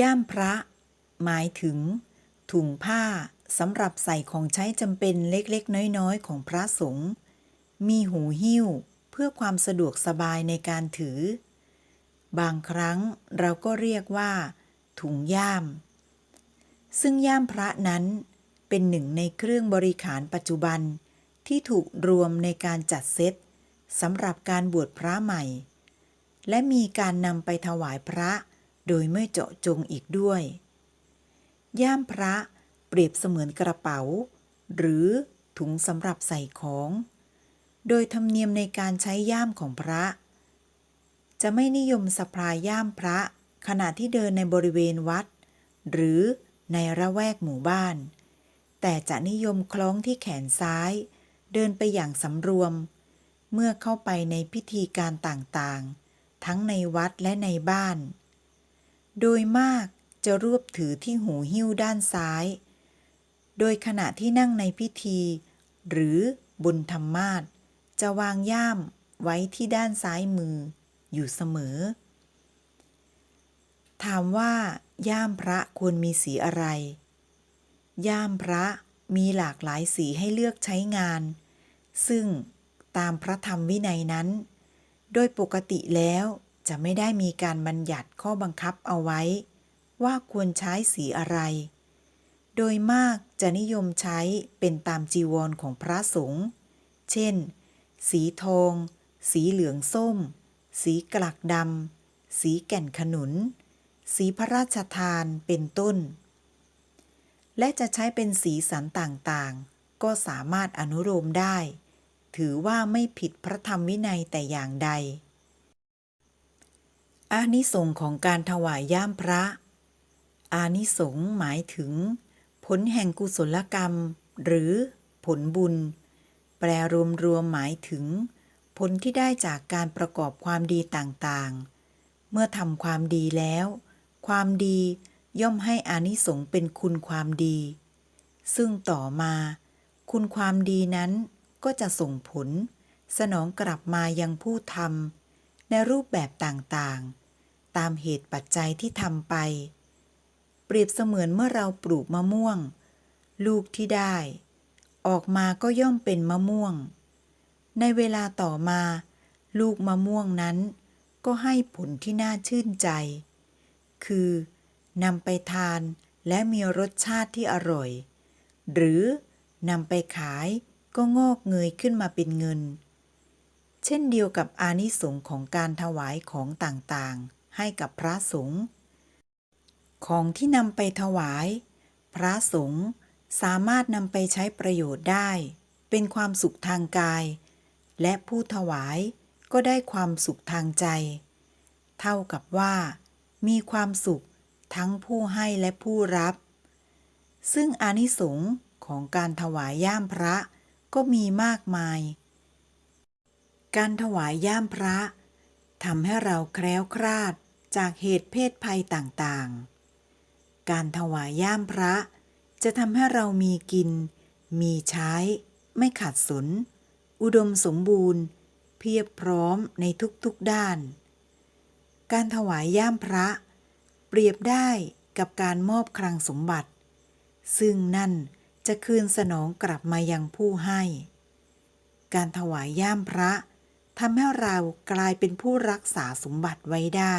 ย่ามพระ หมายถึง ถุงผ้าสำหรับใส่ของใช้จำเป็นเล็กๆ น้อยๆ ของพระสงฆ์มีหูหิ้วเพื่อความสะดวกสบายในการถือ บางครั้งเราก็เรียกว่า ถุงย่าม ซึ่งย่ามพระนั้นเป็นหนึ่งในเครื่องบริขารปัจจุบันที่ถูกรวมในการจัดเซตสำหรับการบวชพระใหม่ และมีการนำไปถวายพระ โดยไม่เจาะจงอีกด้วย ย่ามพระเปรียบเสมือนกระเป๋า หรือถุงสำหรับใส่ของ โดยธรรมเนียมในการใช้ย่ามของพระ จะไม่นิยมสะพายย่ามพระขณะที่เดินในบริเวณวัด หรือในระแวกหมู่บ้าน แต่จะนิยมคล้องที่แขนซ้าย เดินไปอย่างสำรวม เมื่อเข้าไปในพิธีการต่างๆ ทั้งในวัดและในบ้าน โดยมากจะรวบถือที่หูหิ้วด้านซ้าย โดยขณะที่นั่งในพิธี หรือบนธรรมาสจะวางย่ามไว้ที่ด้านซ้ายมืออยู่เสมอ ถามว่า ย่ามพระควรมีสีอะไร ย่ามพระมีหลากหลายสีให้เลือกใช้งาน ซึ่งตามพระธรรมวินัยนั้น โดยปกติแล้ว จะไม่ได้มีการบัญญัติข้อบังคับเอาไว้ ว่าควรใช้สีอะไร โดยมากจะนิยมใช้เป็นตามจีวรของพระสงฆ์ เช่น สีทอง สีเหลืองส้ม สีกลักดำ สีแก่นขนุน สีพระราชทาน เป็นต้น และจะใช้เป็นสีสันต่างๆ ก็สามารถอนุโลมได้ ถือว่าไม่ผิดพระธรรมวินัยแต่อย่างใด อานิสงของการถวายย่ามพระ อานิสงหมายถึง ผลแห่งกุศลกรรม หรือผลบุญ แปลรวมๆหมายถึง ผลที่ได้จากการประกอบความดีต่างๆ เมื่อทำความดีแล้ว ความดีย่อมให้อานิสงเป็นคุณความดี ซึ่งต่อมา คุณความดีนั้นก็จะส่งผล สนองกลับมายังผู้ทำในรูปแบบต่าง ตามเหตุปัจจัยที่ทำไป เปรียบเสมือนเมื่อเราปลูกมะม่วง ลูกที่ได้ ออกมาก็ย่อมเป็นมะม่วง ในเวลาต่อมา ลูกมะม่วงนั้น ก็ให้ผลที่น่าชื่นใจ คือนำไปทานและมีรสชาติที่อร่อย หรือนำไปขายก็งอกเงยขึ้นมาเป็นเงิน เช่นเดียวกับอานิสงส์ของการถวายของต่างๆ ให้กับพระสงฆ์ของที่นำไปถวาย พระสงฆ์สามารถนำไปใช้ประโยชน์ได้ เป็นความสุขทางกาย และผู้ถวายก็ได้ความสุขทางใจ เท่ากับว่า มีความสุขทั้งผู้ให้และผู้รับ ซึ่งอานิสงส์ของการถวายย่ามพระก็มีมากมาย การถวายย่ามพระทำให้เราแคล้วคลาด จากเหตุเพศภัยต่างๆ การถวายย่ามพระจะทำให้เรามีกิน มีใช้ ไม่ขาดสน อุดมสมบูรณ์ เพียบพร้อมในทุกๆด้าน การถวายย่ามพระ เปรียบได้กับการมอบคลังสมบัติ ซึ่งนั่นจะคืนสนองกลับมายังผู้ให้ การถวายย่ามพระทำให้เรากลายเป็นผู้รักษาสมบัติไว้ได้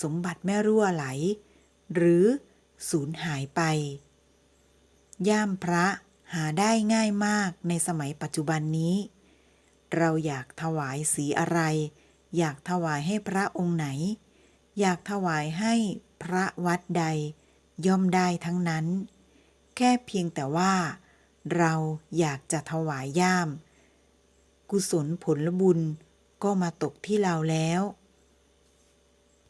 สมบัติไม่รั่วไหล หรือสูญหายไป ย่ามพระหาได้ง่ายมากในสมัยปัจจุบันนี้ เราอยากถวายสีอะไร อยากถวายให้พระองค์ไหน อยากถวายให้พระวัดใด ย่อมได้ทั้งนั้น แค่เพียงแต่ว่า เราอยากจะถวายย่าม กุศลผลบุญก็มาตกที่เราแล้ว